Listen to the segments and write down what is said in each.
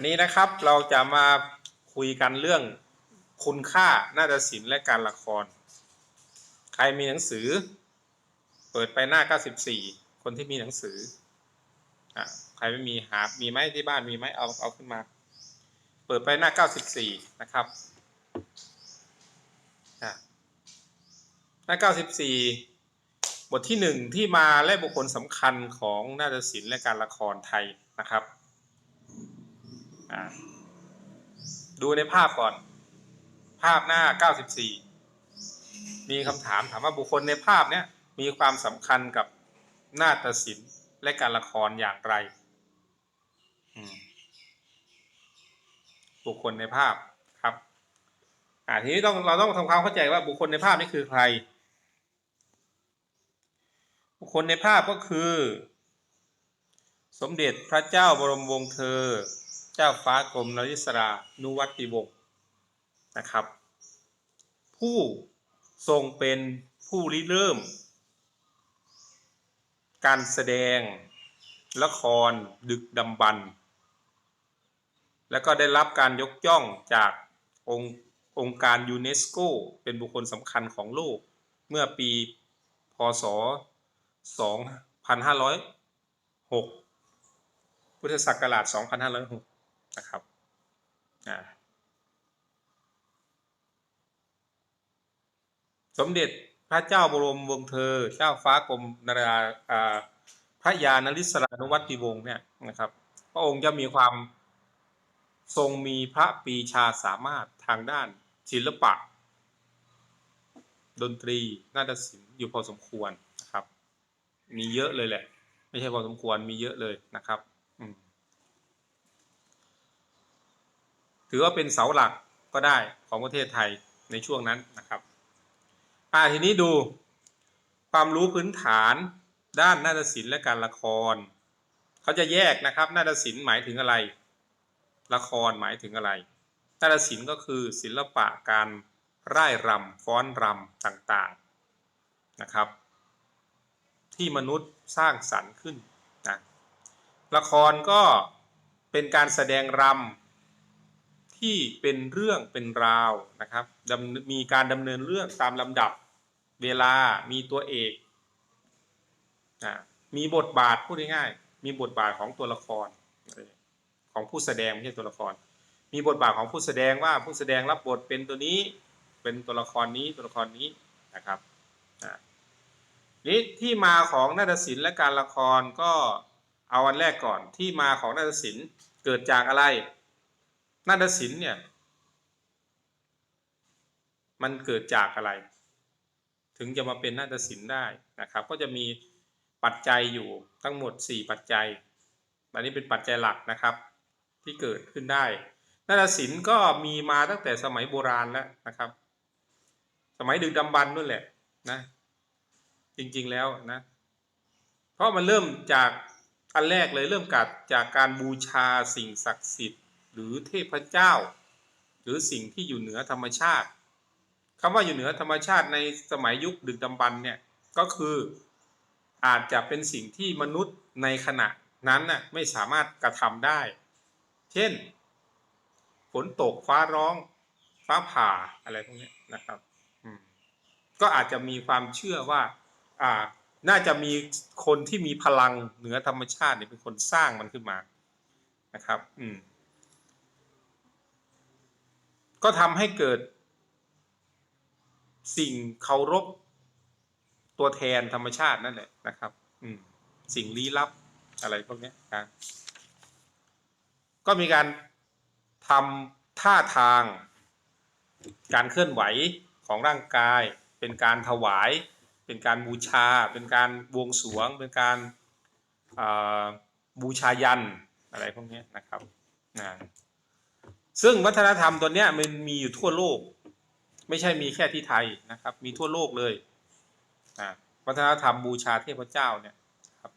วันนี้นะครับเราจะมาคุยกันเรื่องคุณค่านาฏศิลป์และการละคร ใครมีหนังสือ เปิดไปหน้า 94 คนที่มีหนังสืออะใครไม่มีหา มีไหมที่บ้านมีไหมเอาเอาขึ้นมา เปิดไปหน้า 94 นะครับหน้า 94 บทที่หนึ่งที่มาและบุคคลสำคัญของนาฏศิลป์และการละครไทยนะครับ ดูในภาพก่อน ภาพหน้า 94 มีคำถามถามว่าบุคคลในภาพเนี้ยมีความสำคัญกับนาฏศิลป์และการละครอย่างไร บุคคลในภาพครับ อ่าทีนี้ต้องเราต้องทำความเข้าใจว่าบุคคลในภาพนี้คือใคร บุคคลในภาพก็คือ สมเด็จพระเจ้าบรมวงศ์เธอ เจ้าฟ้ากรมนริศรานุวัติวงศ์นะครับ ผู้ทรงเป็นผู้ริเริ่ม การแสดงละครดึกดำบรรพ์แล้วก็ได้รับการยกย่องจากองค์องค์การยูเนสโกเป็นบุคคลสำคัญของโลก เมื่อปี พศ 2506 พุทธศักราช 2506 นะครับสมเด็จพระเจ้าบรมวงศ์เธอ เจ้าฟ้ากรมนราอ่าพระยานริศรานุวัติวงศ์เนี่ยนะครับ พระองค์จะมีความทรงมีพระปีชาสามารถทางด้านศิลปะ ดนตรีนาฏศิลป์อยู่พอสมควรนะครับ มีเยอะเลยแหละ ไม่ใช่พอสมควรมีเยอะเลยนะครับอืม ถือว่าเป็นเสาหลักก็ได้ของประเทศไทยในช่วงนั้นนะครับอ่าทีนี้ดูความรู้พื้นฐานด้านนาฏศิลป์และการละคร เขาจะแยกนะครับนาฏศิลป์หมายถึงอะไร ละครหมายถึงอะไรนาฏศิลป์ก็คือศิลปะการร่ายรำฟ้อนรำต่างๆนะครับ ที่มนุษย์สร้างสรรค์ขึ้นนะละครก็เป็นการแสดงรำ ที่เป็นเรื่องเป็นราวนะครับดมีการดำเนินเรื่องตามลำดับเวลามีตัวเอกนะมีบทบาทพูดง่ายๆมีบทบาทของตัวละครของผู้แสดงไม่ใช่ตัวละคร มีบทบาทของผู้แสดงว่าผู้แสดงรับบทเป็นตัวนี้เป็นตัวละครนี้ตัวละครนี้นะครับอ่านี้ที่มาของนาฏศิลป์และการละครก็เอาวันแรกก่อนที่มาของนาฏศิลป์เกิดจากอะไร นาฏศิลป์เนี่ย มันเกิดจากอะไร ถึงจะมาเป็นนาฏศิลป์ได้นะครับ ก็จะมีปัจจัยอยู่ทั้งหมด 4 ปัจจัย อันนี้เป็นปัจจัยหลักนะครับ ที่เกิดขึ้นได้ นาฏศิลป์ก็มีมาตั้งแต่สมัยโบราณแล้วนะครับ สมัยดึกดำบรรพ์นู่นแหละนะ จริงๆแล้วนะ เพราะมันเริ่มจากอันแรกเลยเริ่มกัดจากการบูชาสิ่งศักดิ์สิทธิ์ หรือเทพเจ้า หรือสิ่งที่อยู่เหนือธรรมชาติคำว่าอยู่เหนือธรรมชาติในสมัยยุคดึกดำบรรพ์เนี่ยก็คืออาจจะเป็นสิ่งที่มนุษย์ในขณะนั้นน่ะไม่สามารถกระทำได้ เช่น ฝนตกฟ้าร้อง ฟ้าผ่าอะไรพวกนี้นะครับก็อาจจะมีความเชื่อว่า อ่า น่าจะมีคนที่มีพลังเหนือธรรมชาติเนี่ยเป็นคนสร้างมันขึ้นมานะครับ อืม ก็ทำให้เกิด สิ่งเคารพตัวแทนธรรมชาตินั่นแหละนะครับ อืมสิ่งลี้ลับอะไรพวกนี้ยนะก็มีการทำท่าทาง การเคลื่อนไหวของร่างกาย เป็นการถวาย เป็นการบูชา เป็นการบวงสรวง เป็นการาบูชายันอะไรพวกนี้นะครับนะ ซึ่งวัฒนธรรมตัวเนี้ยมันมีอยู่ทั่วโลก ไม่ใช่มีแค่ที่ไทยนะครับ มีทั่วโลกเลยอ่าวัฒนธรรมบูชาเทพเจ้าเนี่ยครับ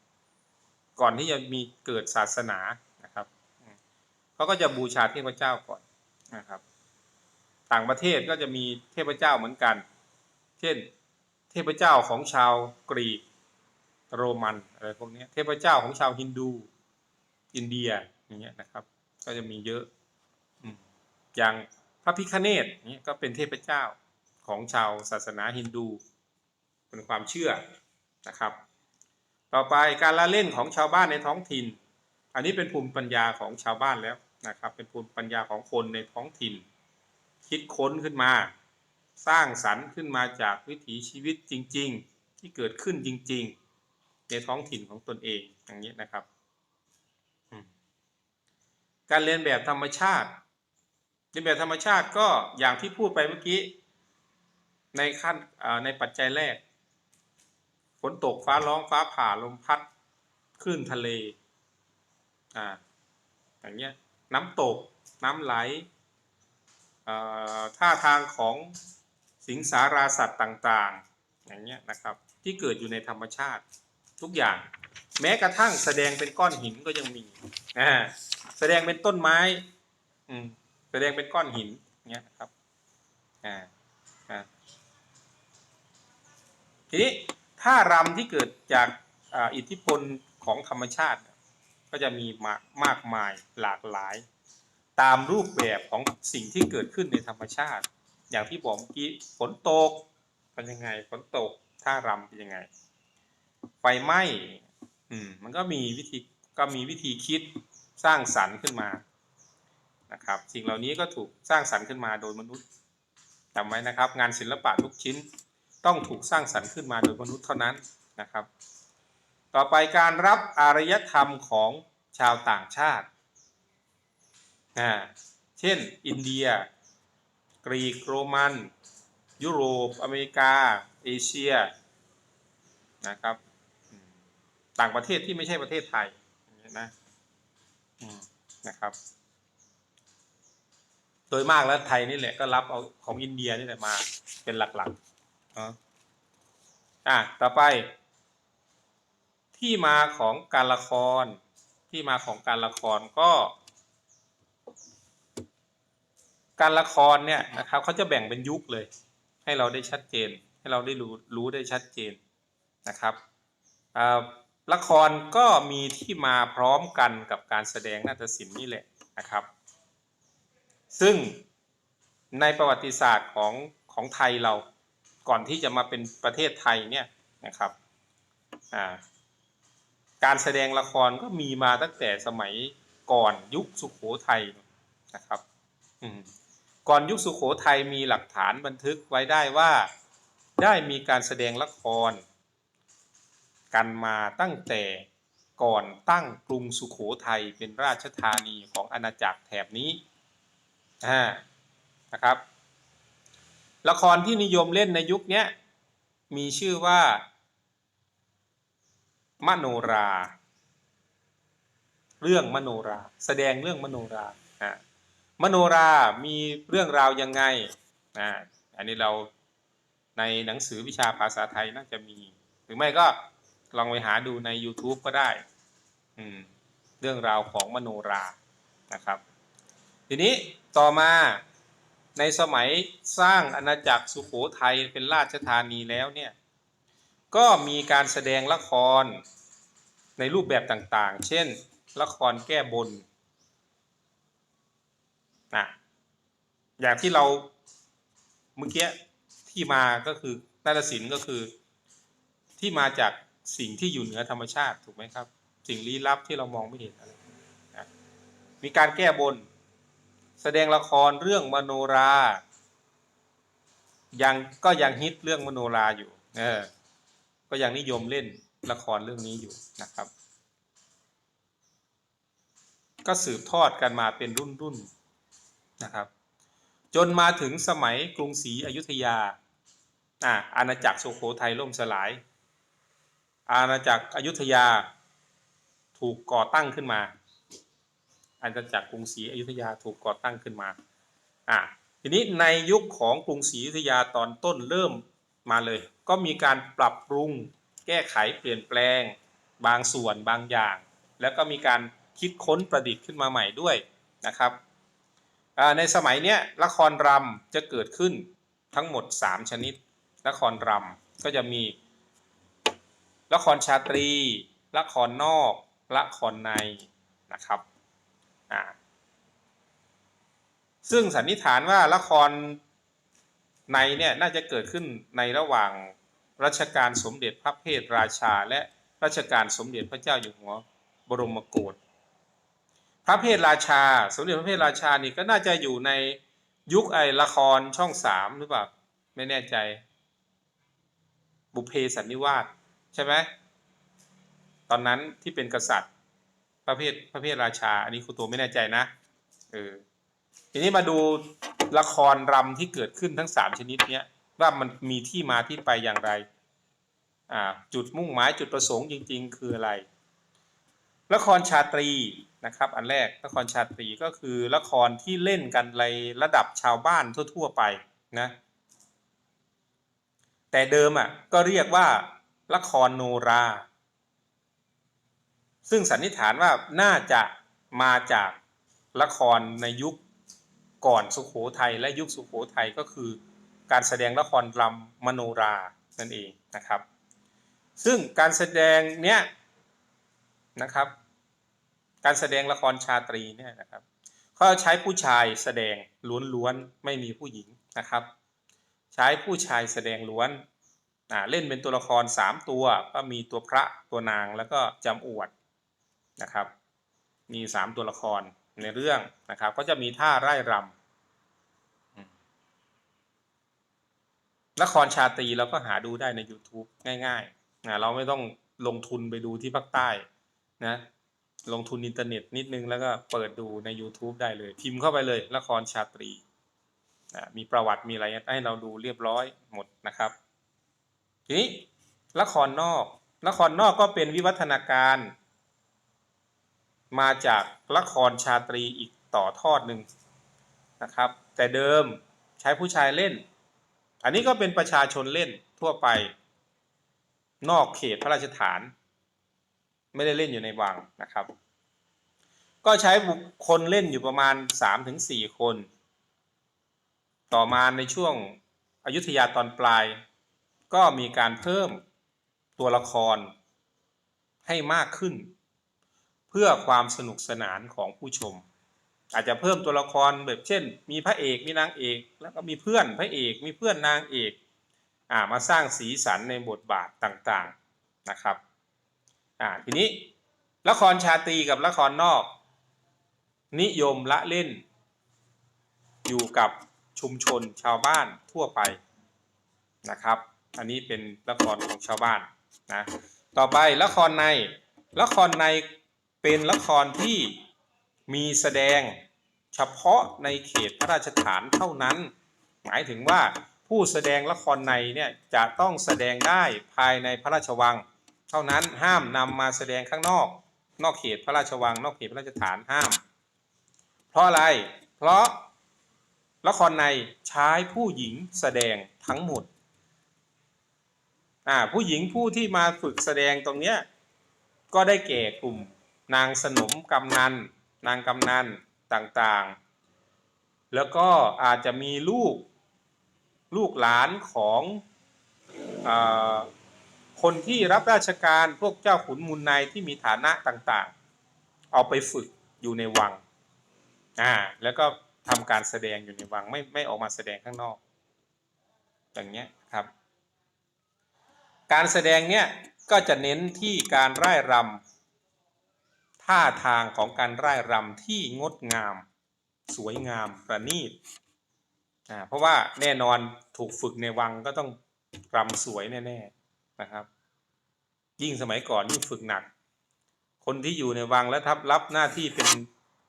ก่อนที่จะมีเกิดศาสนานะครับเขาก็จะบูชาเทพเจ้าก่อนนะครับ ต่างประเทศก็จะมีเทพเจ้าเหมือนกัน เช่น เทพเจ้าของชาวกรีกโรมันอะไรพวกนี้เทพเจ้าของชาวฮินดู อินเดียอย่างเงี้ยนะครับ ก็จะมีเยอะ อย่างพระพิคเนตนี่ก็เป็นเทพเจ้าของชาวศาสนาฮินดูเป็นความเชื่อนะครับ ต่อไปการละเล่นของชาวบ้านในท้องถิ่น อันนี้เป็นภูมิปัญญาของชาวบ้านแล้วนะครับ เป็นภูมิปัญญาของคนในท้องถิ่น คิดค้นขึ้นมา สร้างสรรค์ขึ้นมาจากวิถีชีวิตจริง ๆ ที่เกิดขึ้นจริง ๆ ในท้องถิ่นของตนเองอย่างนี้นะครับ การเรียนแบบธรรมชาติ เรียนแบบธรรมชาติก็อย่างที่พูดไปเมื่อกี้ ในขั้นในปัจจัยแรกฝนตกฟ้าร้องฟ้าผ่าลมพัดคลื่นทะเลอ่าอย่างเงี้ยน้ำตกน้ำไหลท่าทางของสิงสาราสัตว์ต่างๆ อย่างเงี้ยนะครับ ที่เกิดอยู่ในธรรมชาติทุกอย่าง แม้กระทั่งแสดงเป็นก้อนหินก็ยังมีอ่าแสดงเป็นต้นไม้ อืม แสดงเป็นก้อนหินเงี้ยนะครับอ่าอ่าทีนี้ท่ารำที่เกิดจากอ่าอิทธิพลของธรรมชาติ ก็จะมีมากมากมายหลากหลาย ตามรูปแบบของสิ่งที่เกิดขึ้นในธรรมชาติ อย่างที่บอกเมื่อกี้ฝนตกเป็นยังไงฝนตกท่ารำเป็นยังไง ไฟไหม้อืมมันก็มีวิธีก็มีวิธีคิดสร้างสรรค์ขึ้นมา นะครับ สิ่งเหล่านี้ก็ถูกสร้างสรรค์ขึ้นมาโดยมนุษย์จำไว้นะครับ งานศิลปะทุกชิ้นต้องถูกสร้างสรรค์ขึ้นมาโดยมนุษย์เท่านั้นนะครับ ต่อไปการรับอารยธรรมของชาวต่างชาติอ่าเช่น อินเดีย กรีกโรมัน ยุโรป อเมริกา เอเชียนะครับ ต่างประเทศที่ไม่ใช่ประเทศไทยอย่นะนะครับ โดยมากแล้วไทยนี่แหละก็รับเอาของอินเดียนี่แหละมา เป็นหลักๆอ๋ออะต่อไป ที่มาของการละคร ที่มาของการละครก็ การละครเนี่ยนะครับเขาจะแบ่งเป็นยุคเลย ให้เราได้ชัดเจน ให้เราได้รู้รู้ได้ชัดเจนนะครับอ่าละครก็มีที่มาพร้อมกันกับการแสดงนาฏศิลป์นี่แหละนะครับ ซึ่งในประวัติศาสตร์ของของไทยเราก่อนที่จะมาเป็นประเทศไทยเนี่ยนะครับการแสดงละครก็มีมาตั้งแต่สมัยก่อนยุคสุขโขทัยนะครับก่อนยุคสุขโขทัยมีหลักฐานบันทึกไว้ได้ว่าได้มีการแสดงละคร กันมาตั้งแต่ก่อนตั้งกรุงสุขโขทัยเป็นราชธานีของอาณาจักรแถบนี้ อ่านะครับ ละครที่นิยมเล่นในยุคนี้มีชื่อว่ามโนรา เรื่องมโนรา แสดงเรื่องมโนราอ่ามโนรามีเรื่องราวยังไงอ่าอันนี้เราในหนังสือวิชาภาษาไทยน่าจะมี หรือไม่ก็ลองไปหาดูใน YouTube ก็ได้ เรื่องราวของมโนรานะครับ ทีนี้ต่อมาในสมัยสร้างอาณาจักรสุโขทัยเป็นราชธานีแล้วเนี่ยก็มีการแสดงละครในรูปแบบต่างๆ เช่น ละครแก้บนนะอย่างที่เราเมื่อกี้ที่มาก็คือนาฏศิลป์ก็คือที่มาจากสิ่งที่อยู่เหนือธรรมชาติถูกไหมครับ สิ่งลี้ลับที่เรามองไม่เห็นอะไรนะมีการแก้บน แสดงละครเรื่องมโนรายังก็ยังฮิตเรื่องมโนราอยู่ เออ ก็ยังนิยมเล่นละครเรื่องนี้อยู่นะครับ ก็สืบทอดกันมาเป็นรุ่นรุ่นนะครับ จนมาถึงสมัยกรุงศรีอยุธยาอ่าอาณาจักรสุโขทัยล่มสลาย อาณาจักรอยุธยาถูกก่อตั้งขึ้นมา อาณาจักรกรุงศรีอยุธยาถูกก่อตั้งขึ้นมาอ่าทีนี้ในยุคของกรุงศรีอยุธยาตอนต้นเริ่มมาเลย ก็มีการปรับปรุงแก้ไขเปลี่ยนแปลง บางส่วนบางอย่าง แล้วก็มีการคิดค้นประดิษฐ์ขึ้นมาใหม่ด้วยนะครับอ่าในสมัยเนี้ยละครรำจะเกิดขึ้นทั้งหมด 3 ชนิด ละครรำก็จะมี ละครชาตรี ละครนอก ละครในนะครับ อ่า ซึ่งสันนิษฐานว่าละครในเนี่ยน่าจะเกิดขึ้นในระหว่างรัชกาลสมเด็จพระเพทราชา และรัชกาลสมเด็จพระเจ้าอยู่หัวบรมโกศพระเพทราชา สมเด็จพระเพทราชานี่ก็น่าจะอยู่ในยุคไอละครช่องสามหรือเปล่าไม่แน่ใจ บุเพสันนิวาสใช่ไหมตอนนั้นที่เป็นกษัตริย์พระเพทพระเพทราชา อันนี้ครูตัวไม่แน่ใจนะเออ ทีนี้มาดูละครรำที่เกิดขึ้นทั้งสามชนิดเนี้ยว่ามันมีที่มาที่ไปอย่างไรอ่าจุดมุ่งหมายจุดประสงค์จริง ๆ คืออะไร ละครชาตรีนะครับ อันแรกละครชาตรีก็คือละครที่เล่นกันในระดับชาวบ้านทั่ว ๆ ไปนะแต่เดิมอะก็เรียกว่าละครโนรา ซึ่งสันนิษฐานว่าน่าจะมาจากละครในยุค ก่อนสุขโขทัยและยุคสุขโขทัยก็คือ การแสดงละครรำมโนรานั่นเองนะครับ ซึ่งการแสดงเนี้ยนะครับ การแสดงละครชาตรีเนี่ยนะครับเขาใช้ผู้ชายแสดงล้วนๆไม่มีผู้หญิงนะครับ ใช้ผู้ชายแสดงล้วนเล่นเป็นตัวละคร 3 ตัวก็มีตัวพระตัวนางแล้วก็จำอวดนะครับ มี 3 ตัวละคร ในเรื่องนะครับ ก็จะมีท่าไร่รำละครชาตรีเราก็หาดูได้ใน YouTube ง่ายๆนะเราไม่ต้องลงทุนไปดูที่ภาคใต้นะลงทุนอินเทอร์เน็ตนิดนึงแล้วก็เปิดดูใน YouTube ได้เลย พิมพ์เข้าไปเลยละครชาตรีนะมีประวัติมีอะไรให้เราดูเรียบร้อยหมดนะครับทีนี้ละครนอกละครนอกก็เป็นวิวัฒนาการ มาจากละครชาตรีอีกต่อทอดหนึ่งนะครับ แต่เดิมใช้ผู้ชายเล่น อันนี้ก็เป็นประชาชนเล่นทั่วไป นอกเขตพระราชฐาน ไม่ได้เล่นอยู่ในวังนะครับ ก็ใช้บุคคลเล่นอยู่ประมาณ 3-4 คน ต่อมาในช่วงอยุธยาตอนปลาย ก็มีการเพิ่มตัวละครให้มากขึ้น เพื่อความสนุกสนานของผู้ชม อาจจะเพิ่มตัวละครแบบเช่น มีพระเอกมีนางเอก แล้วก็มีเพื่อนพระเอกมีเพื่อนนางเอกอ่ามาสร้างสีสันในบทบาทต่างๆนะครับอ่าทีนี้ละครชาตรีกับละครนอก นิยมละเล่น อยู่กับชุมชนชาวบ้านทั่วไปนะครับ อันนี้เป็นละครของชาวบ้านนะต่อไปละครในละครใน เป็นละครที่มีแสดงเฉพาะในเขตพระราชฐานเท่านั้น หมายถึงว่าผู้แสดงละครในเนี่ยจะต้องแสดงได้ภายในพระราชวัง เท่านั้นห้ามนำมาแสดงข้างนอก นอกเขตพระราชวัง นอกเขตพระราชฐานห้าม เพราะอะไร เพราะละครในใช้ผู้หญิงแสดงทั้งหมดอ่าผู้หญิงผู้ที่มาฝึกแสดงตรงเนี้ยก็ได้แก่กลุ่ม นางสนมกำนัน นางกำนันต่างๆ แล้วก็อาจจะมีลูกลูกหลานของอคนที่รับราชการพวกเจ้าขุนมูลนายที่มีฐานะต่างๆ เอาไปฝึกอยู่ในวังอ่าแล้วก็ทำการแสดงอยู่ในวังไม่ไม่ออกมาแสดงข้างนอก อย่างเงี้ยครับ การแสดงเนี้ยก็จะเน้นที่การร่ายรำ ท่าทางของการร่ายรำที่งดงาม สวยงามประณีตอ่าเพราะว่าแน่นอนถูกฝึกในวังก็ต้องรำสวยแน่ๆนะครับ ยิ่งสมัยก่อนยิ่งฝึกหนัก คนที่อยู่ในวังและทับรับหน้าที่เป็น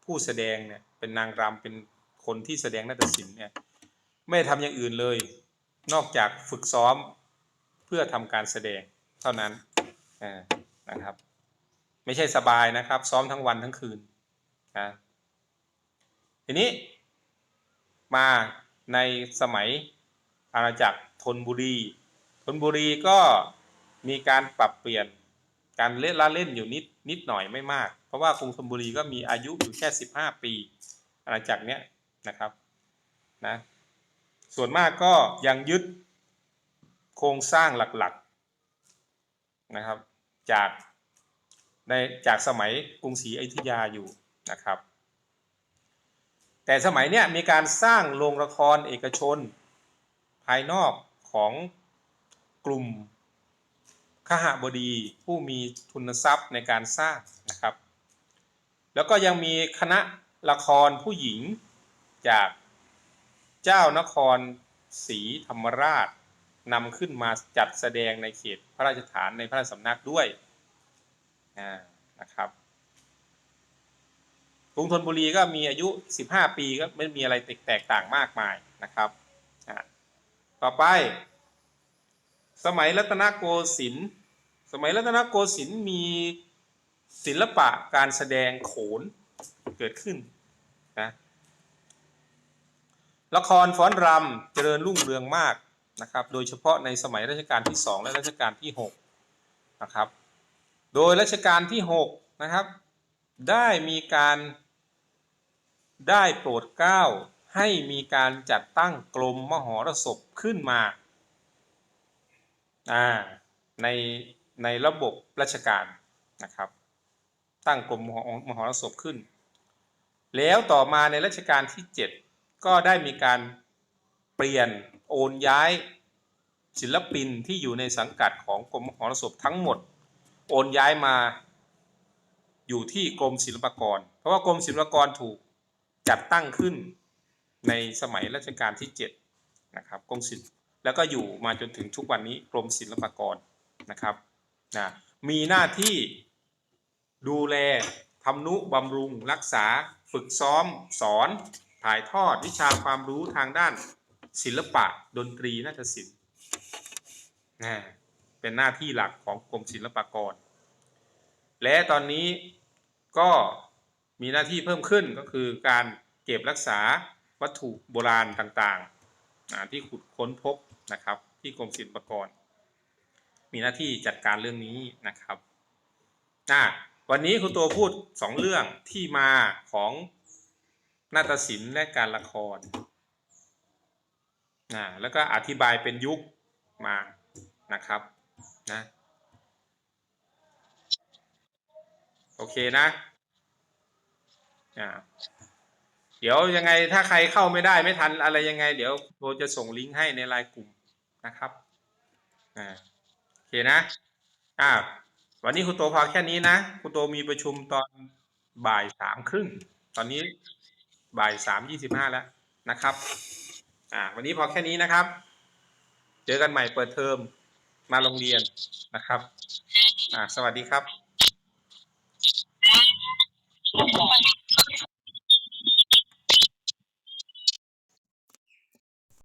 ผู้แสดงเนี่ยเป็นนางรำเป็นคนที่แสดงนาฏศิลป์เนี่ยไม่ทำอย่างอื่นเลย นอกจากฝึกซ้อมเพื่อทำการแสดงเท่านั้นนะครับ ไม่ใช่สบายนะครับ ซ้อมทั้งวันทั้งคืนนะทีนี้มาในสมัยอาณาจักรธนบุรีธนบุรีก็มีการปรับเปลี่ยนการเล่นละเล่นอยู่นิดนิดหน่อยไม่มาก เพราะว่ากรุงธนบุรีก็มีอายุอยู่แค่ 15 ปี อาณาจักรเนี้ยนะครับนะส่วนมากก็ยังยึดโครงสร้างหลักๆนะครับ จาก ในจากสมัยกรุงศรีอยุธยาอยู่นะครับ แต่สมัยเนี้ยมีการสร้างโรงละครเอกชน ภายนอกของกลุ่มขหบดีผู้มีทุนทรัพย์ในการสร้างนะครับ แล้วก็ยังมีคณะละครผู้หญิงจากเจ้านครศรีธรรมราชนำขึ้นมาจัดแสดงในเขตพระราชฐานในพระราชสำนักด้วย นะครับกรุงธนบุรีก็มีอายุ 15 ปีก็ไม่มีอะไรแตกต่างมากมายนะครับ ต่อไป สมัยรัตนโกสินทร์ สมัยรัตนโกสินทร์มีศิลปะการแสดงโขนเกิดขึ้นนะละครฟ้อนรำเจริญรุ่งเรืองมากนะครับ โดยเฉพาะในสมัยรัชกาลที่ 2 และรัชกาลที่ 6 นะครับ โดยรัชกาลที่6นะครับ ได้มีการได้โปรดเกล้าให้มีการจัดตั้งกรมมหรสพขึ้นมาในในระบบราชการนะครับ ตั้งกรมมหมหรสพขึ้น แล้วต่อมาในรัชกาลที่ 7 ก็ได้มีการเปลี่ยนโอนย้ายศิลปินที่อยู่ในสังกัดของกรมมหรสพทั้งหมด โอนย้ายมาอยู่ที่กรมศิลปากร เพราะว่ากรมศิลปากรถูกจัดตั้งขึ้นในสมัยรัชกาลที่7นะครับกรมศิลป์แล้วก็อยู่มาจนถึงทุกวันนี้กรมศิลปากรนะครับนะมีหน้าที่ดูแลทำนุบำรุง รักษา ฝึกซ้อม สอน ถ่ายทอดวิชาความรู้ทางด้านศิลปะ ดนตรีนาฏศิลป์นะ เป็นหน้าที่หลักของกรมศิลปากร และตอนนี้ก็มีหน้าที่เพิ่มขึ้นก็คือการเก็บรักษาวัตถุโบราณต่างๆที่ขุดค้นพบนะครับ ที่กรมศิลปากร มีหน้าที่จัดการเรื่องนี้นะครับวันนี้ครูตัวพูดสองเรื่องที่มาของนาฏศิลป์และการละครแล้วก็อธิบายเป็นยุคมานะครับ นะ โอเคนะอ่าเดี๋ยวยังไงถ้าใครเข้าไม่ได้ไม่ทันอะไรยังไง เดี๋ยวโบจะส่งลิงก์ให้ในไลน์กลุ่มนะครับอ่าโอเคนะอ่าวันนี้คุณโตพอแค่นี้นะคุณโตมีประชุมตอนบ่ายสามครึ่งตอนนี้บ่ายสามยี่สิบห้าแล้วนะครับ อ่า วันนี้พอแค่นี้นะครับ เจอกันใหม่เปิดเทอม มาโรงเรียนนะครับอ่าสวัสดีครับ